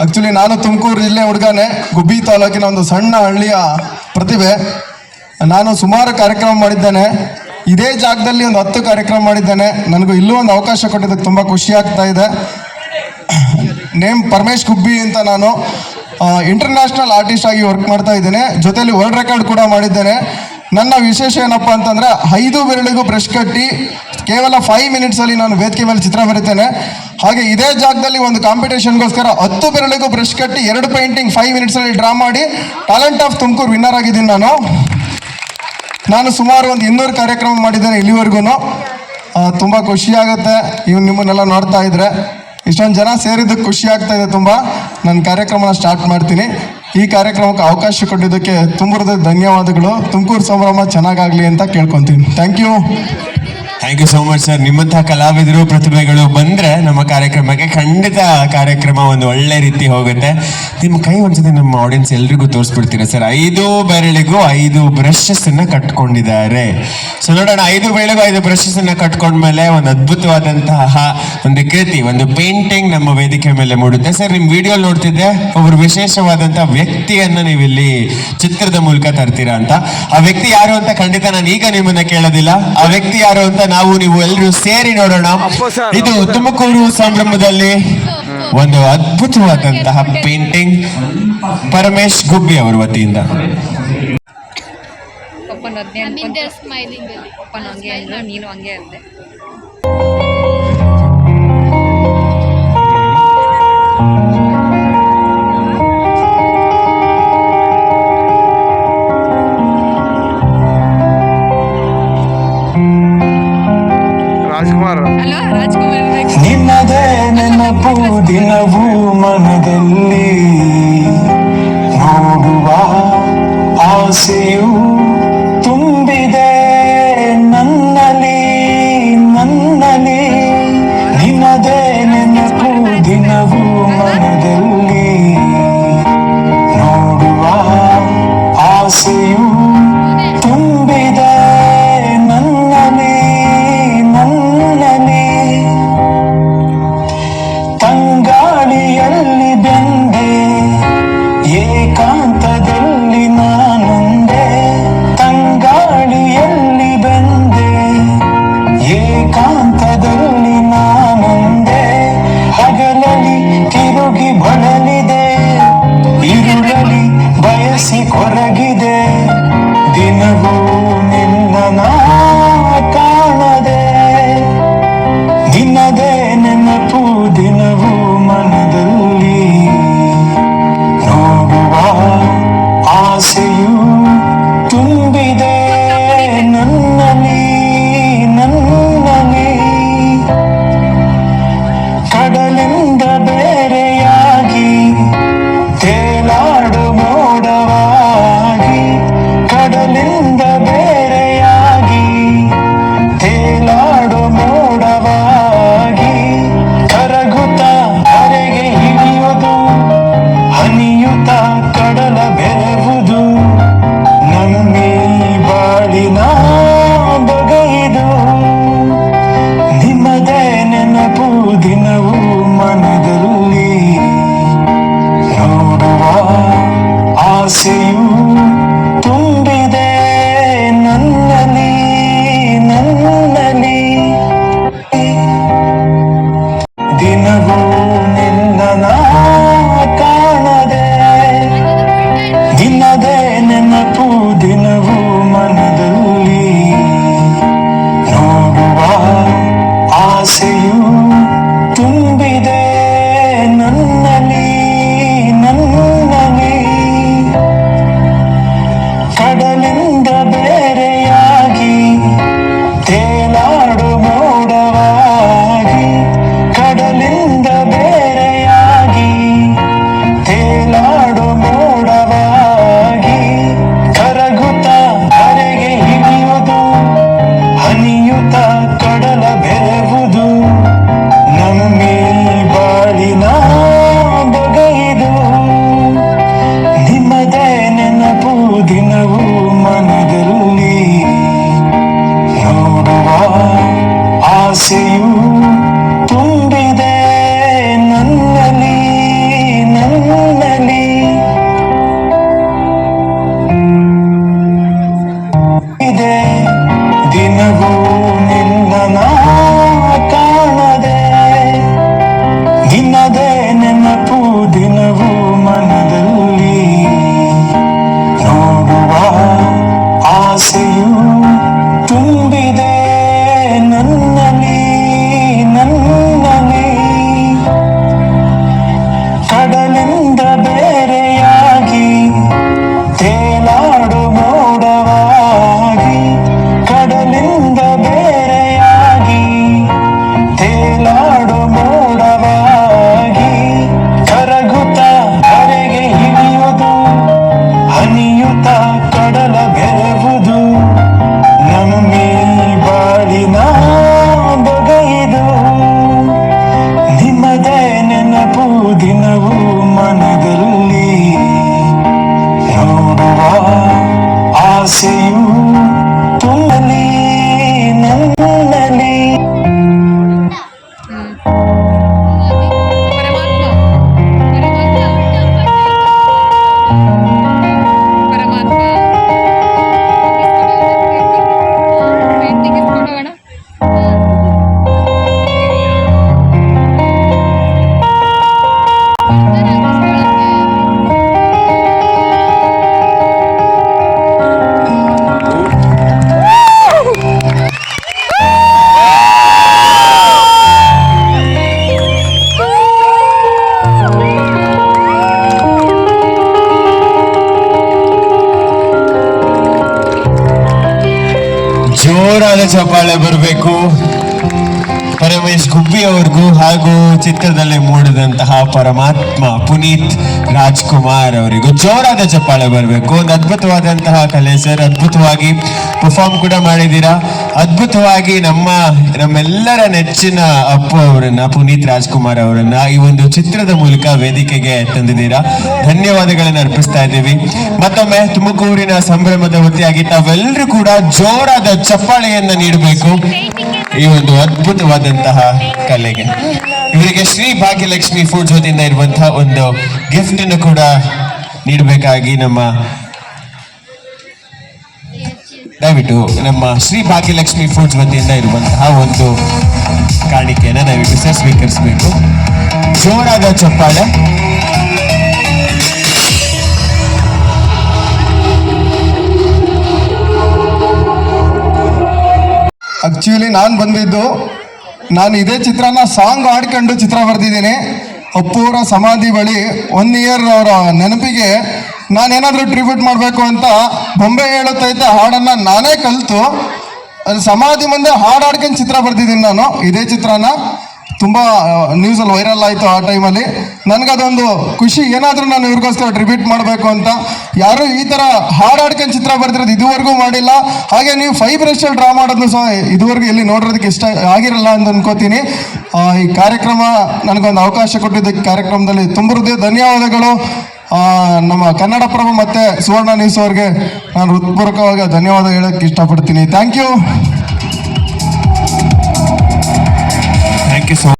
Actually ನಾನು ತುಮಕೂರು ಜಿಲ್ಲೆ ಹುಡುಗನೇ, ಗುಬ್ಬಿ ತಾಲೂಕಿನ ಒಂದು ಸಣ್ಣ ಹಳ್ಳಿಯ ಪ್ರತಿಭೆ. ನಾನು ಸುಮಾರು ಕಾರ್ಯಕ್ರಮ ಮಾಡಿದ್ದೇನೆ. ಇದೇ ಜಾಗದಲ್ಲಿ ಒಂದು ಹತ್ತು ಕಾರ್ಯಕ್ರಮ ಮಾಡಿದ್ದೇನೆ. ನನಗೂ ಇಲ್ಲೂ ಒಂದು ಅವಕಾಶ ಕೊಟ್ಟಿದ್ದಕ್ಕೆ ತುಂಬ ಖುಷಿ ಆಗ್ತಾ ಇದೆ. ನೇಮ್ ಪರಮೇಶ್ ಗುಬ್ಬಿ ಅಂತ ನಾನು ಇಂಟರ್ನ್ಯಾಷನಲ್ ಆರ್ಟಿಸ್ಟ್ ಆಗಿ ವರ್ಕ್ ಮಾಡ್ತಾ ಇದ್ದೇನೆ. ಜೊತೆಲಿ ವರ್ಲ್ಡ್ ರೆಕಾರ್ಡ್ ಕೂಡ ಮಾಡಿದ್ದೇನೆ. ನನ್ನ ವಿಶೇಷ ಏನಪ್ಪ ಅಂತಂದ್ರೆ, ಐದು ಬೆರಳಿಗೂ ಬ್ರಷ್ ಕಟ್ಟಿ ಕೇವಲ ಫೈವ್ ಮಿನಿಟ್ಸಲ್ಲಿ ನಾನು ವೇದಿಕೆ ಮೇಲೆ ಚಿತ್ರ ಬರೀತೇನೆ. ಹಾಗೆ ಇದೇ ಜಾಗದಲ್ಲಿ ಒಂದು ಕಾಂಪಿಟೇಷನ್ಗೋಸ್ಕರ ಹತ್ತು ಬೆರಳಿಗೂ ಬ್ರಷ್ ಕಟ್ಟಿ ಎರಡು ಪೇಂಟಿಂಗ್ ಫೈವ್ ಮಿನಿಟ್ಸಲ್ಲಿ ಡ್ರಾ ಮಾಡಿ ಟ್ಯಾಲೆಂಟ್ ಆಫ್ ತುಮಕೂರು ವಿನ್ನರ್ ಆಗಿದ್ದೀನಿ ನಾನು. ನಾನು ಸುಮಾರು ಒಂದು ಇನ್ನೂರು ಕಾರ್ಯಕ್ರಮ ಮಾಡಿದ್ದೇನೆ ಇಲ್ಲಿವರೆಗೂ ತುಂಬ ಖುಷಿ ಆಗುತ್ತೆ. ಇವ್ ನಿಮ್ಮನ್ನೆಲ್ಲ ನೋಡ್ತಾ ಇದ್ರೆ. ಇಷ್ಟೊಂದು ಜನ ಸೇರಿದ್ದಕ್ಕೆ ಖುಷಿ ಆಗ್ತಾ ಇದೆ ತುಂಬ. ನನ್ನ ಕಾರ್ಯಕ್ರಮನ ಸ್ಟಾರ್ಟ್ ಮಾಡ್ತೀನಿ. ಈ ಕಾರ್ಯಕ್ರಮಕ್ಕೆ ಅವಕಾಶ ಕೊಟ್ಟಿದ್ದಕ್ಕೆ ತುಂಬ ಧನ್ಯವಾದಗಳು. ತುಮಕೂರು ಸಂಭ್ರಮ ಚೆನ್ನಾಗಾಗಲಿ ಅಂತ ಕೇಳ್ಕೊತೀನಿ. Thank you thank you so much sir ನಿಮ್ಮಂತಹ ಕಲಾವಿದರು, ಪ್ರತಿಭೆಗಳು ಬಂದ್ರೆ ನಮ್ಮ ಕಾರ್ಯಕ್ರಮಕ್ಕೆ ಖಂಡಿತ ಕಾರ್ಯಕ್ರಮ ಒಂದು ಒಳ್ಳೆ ರೀತಿ ಹೋಗುತ್ತೆ. ನಿಮ್ಮ ಕೈ ಒಂದ್ಸತಿ ನಮ್ಮ ಆಡಿಯನ್ಸ್ ಎಲ್ರಿಗೂ ತೋರಿಸ್ಬಿಡ್ತೀರಾ ಸರ್ ಐದು ಬೆರಳಿಗೂ ಐದು ಬ್ರಷಸ್ ಅನ್ನ ಕಟ್ಕೊಂಡಿದ್ದಾರೆ. ಸೊ ನೋಡೋಣ, ಐದು ಬೆರಳಿಗೂ ಐದು ಬ್ರಷಸ್ ಅನ್ನ ಕಟ್ಕೊಂಡ್ಮೇಲೆ ಒಂದು ಅದ್ಭುತವಾದಂತಹ ಒಂದು ಕೃತಿ, ಒಂದು ಪೇಂಟಿಂಗ್ ನಮ್ಮ ವೇದಿಕೆ ಮೇಲೆ ಮೂಡುತ್ತೆ. ಸರ್ ನಿಮ್ ವಿಡಿಯೋ ನೋಡ್ತಿದ್ದೆ, ಒಬ್ರು ವಿಶೇಷವಾದಂತಹ ವ್ಯಕ್ತಿಯನ್ನ ನೀವು ಇಲ್ಲಿ ಚಿತ್ರದ ಮೂಲಕ ತರ್ತೀರಾ ಅಂತ. ಆ ವ್ಯಕ್ತಿ ಯಾರು ಅಂತ ಖಂಡಿತ ನಾನು ಈಗ ನಿಮ್ಮನ್ನ ಕೇಳೋದಿಲ್ಲ. ಆ ವ್ಯಕ್ತಿ ಯಾರು ಅಂತ ನಾವು ನೀವು ಎಲ್ಲರೂ ಸೇರಿ ನೋಡೋಣ. ಇದು ತುಮಕೂರು ಸಂಭ್ರಮದಲ್ಲಿ ಒಂದು ಅದ್ಭುತವಾದಂತಹ ಪೇಂಟಿಂಗ್ ಪರಮೇಶ್ ಗುಬ್ಬಿ ಅವರ ವತಿಯಿಂದ. ಪಪ್ಪನ. ಪಪ್ಪನ ಹಂಗೆ ಅಂದ್ರು ನೀನು ಹಂಗೆ ಅಂದೆ ರಾಜ್ಕುಮಾರ್. ನಿನ್ನದೇ ನೆನಪು ದಿನವೂ ಮನದಲ್ಲಿ ನೋಡುವ ಆಸೆಯು sim ಜೋರಾದ ಚಪಾಳೆ ಬರಬೇಕು. ಪರಮೇಶ್ ಗುಬ್ಬಿ ಅವ್ರಿಗೂ ಹಾಗೂ ಚಿತ್ರದಲ್ಲಿ ಮೂಡಿದಂತಹ ಪರಮಾತ್ಮ ಪುನೀತ್ ರಾಜ್ಕುಮಾರ್ ಅವರಿಗೂ ಜೋರಾದ ಚಪ್ಪಾಳೆ ಬರಬೇಕು. ಒಂದು ಅದ್ಭುತವಾದಂತಹ ಕಲೆ ಸರ್. ಅದ್ಭುತವಾಗಿ ಪರ್ಫಾರ್ಮ್ ಕೂಡ ಮಾಡಿದ್ದೀರಾ? ಅದ್ಭುತವಾಗಿ ನಮ್ಮ, ನಮ್ಮೆಲ್ಲರ ನೆಚ್ಚಿನ ಅಪ್ಪು ಅವರನ್ನ, ಪುನೀತ್ ರಾಜ್ಕುಮಾರ್ ಅವರನ್ನ ಈ ಒಂದು ಚಿತ್ರದ ಮೂಲಕ ವೇದಿಕೆಗೆ ತಂದಿದ್ದೀರಾ? ಧನ್ಯವಾದಗಳನ್ನು ಅರ್ಪಿಸ್ತಾ ಇದ್ದೀವಿ. ಮತ್ತೊಮ್ಮೆ ತುಮಕೂರಿನ ಸಂಭ್ರಮದ ವತಿಯಾಗಿ ತಾವೆಲ್ಲರೂ ಕೂಡ ಜೋರಾದ ಚಪ್ಪಾಳೆಯನ್ನ ನೀಡಬೇಕು. ಈ ಒಂದು ಅದ್ಭುತವಾದಂತಹ ಕಲೆಗೆ. ಇವರಿಗೆ ಶ್ರೀ ಭಾಗ್ಯಲಕ್ಷ್ಮಿ ಫುಡ್ಸ್ ವತಿಯಿಂದ ಇರುವಂತಹ ಒಂದು ಗಿಫ್ಟ್ ಅನ್ನು ಕೂಡ ನೀಡಬೇಕಾಗಿ ನಮ್ಮ ದಯವಿಟ್ಟು ನಮ್ಮ ಶ್ರೀ ಭಾಗ್ಯಲಕ್ಷ್ಮಿ ಫುಡ್ಸ್ ವತಿಯಿಂದ ಇರುವಂತಹ ಒಂದು ಕಾಣಿಕೆಯನ್ನು ದಯವಿಟ್ಟು ಸರ್ ಸ್ವೀಕರಿಸಬೇಕು. ಜೋರಾದ ಚಪ್ಪಾಳೆ. ಆಕ್ಚುಲಿ ನಾನು ಬಂದಿದ್ದು, ನಾನು ಇದೇ ಚಿತ್ರನ ಸಾಂಗ್ ಆಡ್ಕೊಂಡು ಚಿತ್ರ ಬರೆದಿದ್ದೀನಿ. ಅಪ್ಪೂರ ಸಮಾಧಿ ಬಳಿ ಒನ್ ಇಯರ್ ಅವರ ನೆನಪಿಗೆ ನಾನೇನಾದರೂ ಟ್ರಿಬ್ಯೂಟ್ ಮಾಡಬೇಕು ಅಂತ ಬೊಂಬೆ ಹೇಳುತ್ತೈತೆ ಹಾಡನ್ನು ನಾನೇ ಕಲಿತು. ಅದು ಸಮಾಧಿ ಮುಂದೆ ಹಾಡು ಹಾಡ್ಕೊಂಡು ಚಿತ್ರ ಬರ್ದಿದ್ದೀನಿ ನಾನು. ಇದೇ ಚಿತ್ರನ ತುಂಬ ನ್ಯೂಸಲ್ಲಿ ವೈರಲ್ ಆಯಿತು ಆ ಟೈಮಲ್ಲಿ ನನಗದೊಂದು ಖುಷಿ, ಏನಾದರೂ ನಾನು ಇವ್ರಿಗೋಸ್ಕರ ಟ್ರಿಬ್ಯೂಟ್ ಮಾಡಬೇಕು ಅಂತ. ಯಾರು ಈ ಥರ ಹಾಡಾಡ್ಕೊಂಡು ಚಿತ್ರ ಬರ್ತಿರೋದು ಇದುವರೆಗೂ ಮಾಡಿಲ್ಲ. ಹಾಗೆ ನೀವು ಫೈವ್ ಬ್ರಷಲ್ಲಿ ಡ್ರಾ ಮಾಡೋದು ಸಹ ಇದುವರೆಗೂ ಇಲ್ಲಿ ನೋಡೋದಕ್ಕೆ ಇಷ್ಟ ಆಗಿರಲ್ಲ ಅಂತ ಅನ್ಕೋತೀನಿ. ಈ ಕಾರ್ಯಕ್ರಮ ನನಗೊಂದು ಅವಕಾಶ ಕೊಟ್ಟಿದ್ದಕ್ಕೆ ಕಾರ್ಯಕ್ರಮದಲ್ಲಿ ತುಂಬ ಹೃದಯ ಧನ್ಯವಾದಗಳು. ನಮ್ಮ ಕನ್ನಡಪ್ರಭ ಮತ್ತು ಸುವರ್ಣ ನ್ಯೂಸ್ ಅವ್ರಿಗೆ ನಾನು ಹೃತ್ಪೂರ್ವಕವಾಗಿ ಧನ್ಯವಾದ ಹೇಳೋಕ್ಕೆ ಇಷ್ಟಪಡ್ತೀನಿ. Thank you thank you so